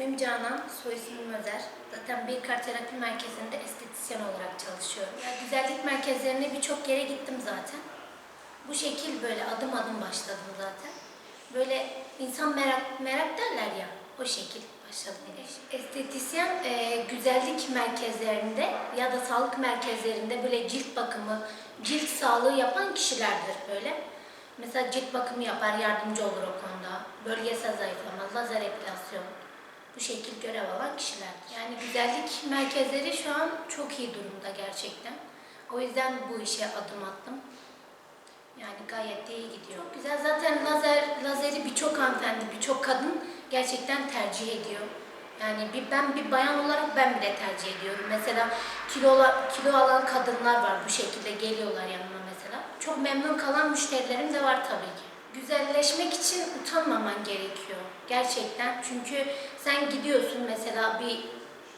İsmim Canan, soy ismim Özer. Zaten bir kar terapi merkezinde estetisyen olarak çalışıyorum. Ya, güzellik merkezlerine birçok yere gittim zaten. Bu şekil böyle adım adım başladım zaten. Böyle insan merak merak derler ya, o şekil başladım. Estetisyen e, güzellik merkezlerinde ya da sağlık merkezlerinde böyle cilt bakımı, cilt sağlığı yapan kişilerdir böyle. Mesela cilt bakımı yapar, yardımcı olur o konuda. Bölgesel zayıflama, lazer epilasyon. Bu şekil görev alan kişilerdir. Yani güzellik merkezleri şu an çok iyi durumda gerçekten. O yüzden bu işe adım attım. Yani gayet iyi gidiyor. Güzel. Zaten lazer lazeri birçok hanımefendi, birçok kadın gerçekten tercih ediyor. Yani bir, ben bir bayan olarak ben bile tercih ediyorum. Mesela kilo, kilo alan kadınlar var bu şekilde geliyorlar yanıma mesela. Çok memnun kalan müşterilerim de var tabii ki. Güzelleşmek için utanmaman gerekiyor. Gerçekten. Çünkü sen gidiyorsun mesela bir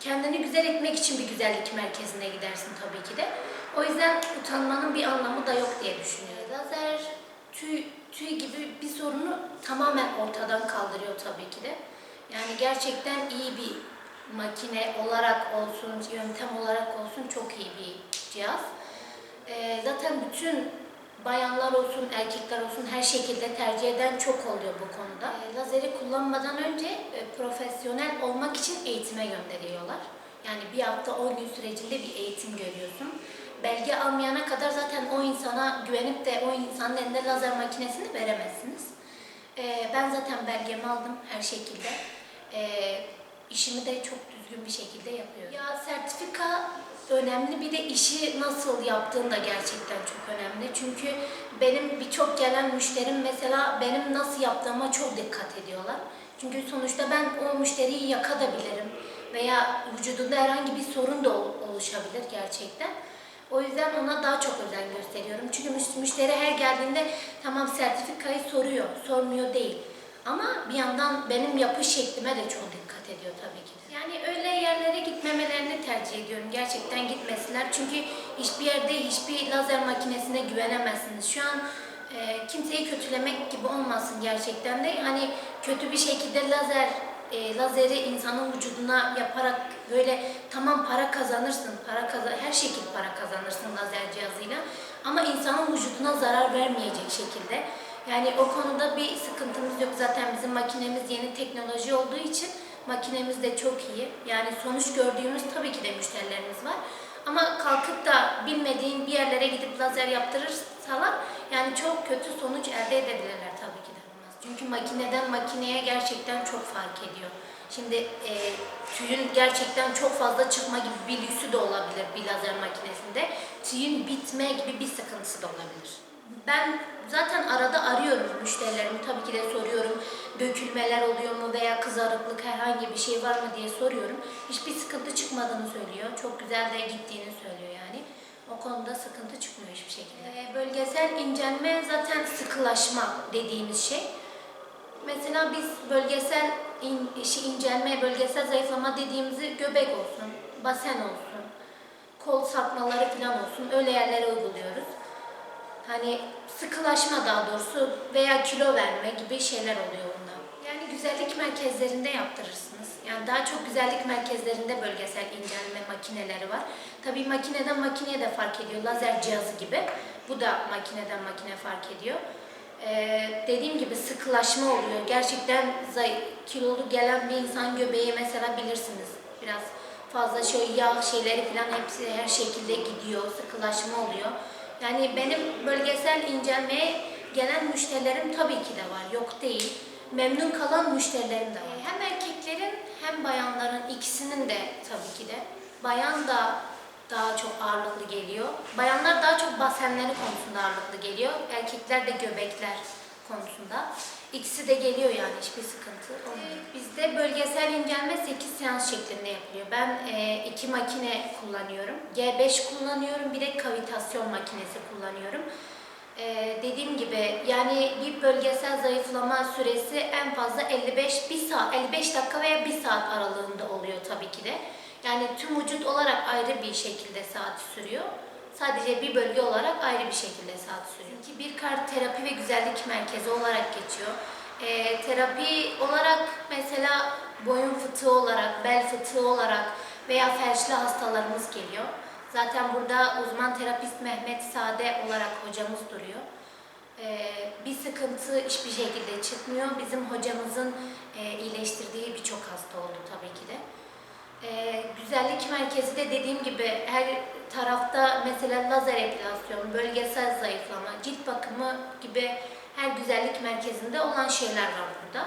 kendini güzel etmek için bir güzellik merkezine gidersin tabii ki de. O yüzden utanmanın bir anlamı da yok diye düşünüyorum. Lazer tüy, tüy gibi bir sorunu tamamen ortadan kaldırıyor tabii ki de. Yani gerçekten iyi bir makine olarak olsun, yöntem olarak olsun çok iyi bir cihaz. Ee, zaten bütün bayanlar olsun, erkekler olsun her şekilde tercih eden çok oluyor bu konuda. Ee, lazeri kullanmadan önce e, profesyonel olmak için eğitime gönderiyorlar. Yani bir hafta 10 gün sürecinde bir eğitim görüyorsun. Belge almayana kadar zaten o insana güvenip de o insanın elinde lazer makinesini veremezsiniz. Ee, ben zaten belgemi aldım her şekilde. Ee, işimi de çok düzgün bir şekilde yapıyorum. Ya sertifika önemli bir de işi nasıl yaptığın da gerçekten çok önemli. Çünkü benim birçok gelen müşterim mesela benim nasıl yaptığıma çok dikkat ediyorlar. Çünkü sonuçta ben o müşteriyi yakabilirim veya vücudunda herhangi bir sorun da ol- oluşabilir gerçekten. O yüzden ona daha çok özen gösteriyorum. Çünkü müş- müşteri her geldiğinde tamam sertifikayı soruyor, sormuyor değil. Ama bir yandan benim yapış şeklime de çok dikkat ediyor tabii ki. Yani öyle yerlere gitmemelerini tercih ediyorum. Gerçekten gitmesinler. Çünkü hiçbir yerde hiçbir lazer makinesine güvenemezsiniz. Şu an e, kimseyi kötülemek gibi olmasın gerçekten de. Hani kötü bir şekilde lazer e, lazeri insanın vücuduna yaparak böyle tamam para kazanırsın, para kazan her şekilde para kazanırsın lazer cihazıyla ama insanın vücuduna zarar vermeyecek şekilde. Yani o konuda bir sıkıntımız yok. Zaten bizim makinemiz yeni teknoloji olduğu için makinemiz de çok iyi. Yani sonuç gördüğümüz tabii ki de müşterilerimiz var. Ama kalkıp da bilmediğin bir yerlere gidip lazer yaptırırsalar yani çok kötü sonuç elde edebilirler tabii ki de. Çünkü makineden makineye gerçekten çok fark ediyor. Şimdi e, tüyün gerçekten çok fazla çıkma gibi bir lüksü de olabilir bir lazer makinesinde. Tüyün bitme gibi bir sıkıntısı da olabilir. Ben zaten arada arıyorum müşterilerimi. Tabii ki de soruyorum. Dökülmeler oluyor mu veya kızarıklık herhangi bir şey var mı diye soruyorum. Hiçbir sıkıntı çıkmadığını söylüyor. Çok güzel de gittiğini söylüyor yani. O konuda sıkıntı çıkmıyor hiçbir şekilde. E, bölgesel incelme zaten sıkılaşma dediğimiz şey. Mesela biz bölgesel in, işi incelme, bölgesel zayıflama dediğimizi göbek olsun, basen olsun, kol sarkmaları falan olsun öyle yerlere uyguluyoruz. Hani sıkılaşma daha doğrusu veya kilo verme gibi şeyler oluyor bunda. Yani güzellik merkezlerinde yaptırırsınız. Yani daha çok güzellik merkezlerinde bölgesel incelme makineleri var. Tabii makineden makineye de fark ediyor. Lazer cihazı gibi. Bu da makineden makine fark ediyor. Ee, dediğim gibi sıkılaşma oluyor. Gerçekten kilolu gelen bir insan göbeği mesela bilirsiniz. Biraz fazla şey yağ şeyleri falan hepsi her şekilde gidiyor. Sıkılaşma oluyor. Yani benim bölgesel incelmeye gelen müşterilerim tabii ki de var. Yok değil. Memnun kalan müşterilerim de var. Hem erkeklerin hem bayanların ikisinin de tabii ki de. Bayan da daha çok ağırlıklı geliyor. Bayanlar daha çok basenleri konusunda ağırlıklı geliyor. Erkekler de göbekler konusunda. İkisi de geliyor yani hiçbir sıkıntı olmuyor. Bizde bölgesel incelme 8 seans şeklinde yapılıyor. Ben e, iki makine kullanıyorum. G5 kullanıyorum, bir de kavitasyon makinesi kullanıyorum. E, dediğim gibi yani bir bölgesel zayıflama süresi en fazla 55 bir saat 55 dakika veya 1 saat aralığında oluyor tabii ki de. Yani tüm vücut olarak ayrı bir şekilde saat sürüyor. Sadece bir bölge olarak ayrı bir şekilde saat sürüyor. Ki bir kart terapi ve güzellik merkezi olarak geçiyor. Ee, terapi olarak mesela boyun fıtığı olarak, bel fıtığı olarak veya felçli hastalarımız geliyor. Zaten burada uzman terapist Mehmet Sade olarak hocamız duruyor. Ee, bir sıkıntı hiçbir şekilde çıkmıyor. Bizim hocamızın e, iyileştirdiği birçok hasta oldu tabii ki de. Ee, güzellik merkezi de dediğim gibi her tarafta mesela lazer epilasyon, bölgesel zayıflama, cilt bakımı gibi her güzellik merkezinde olan şeyler var burada.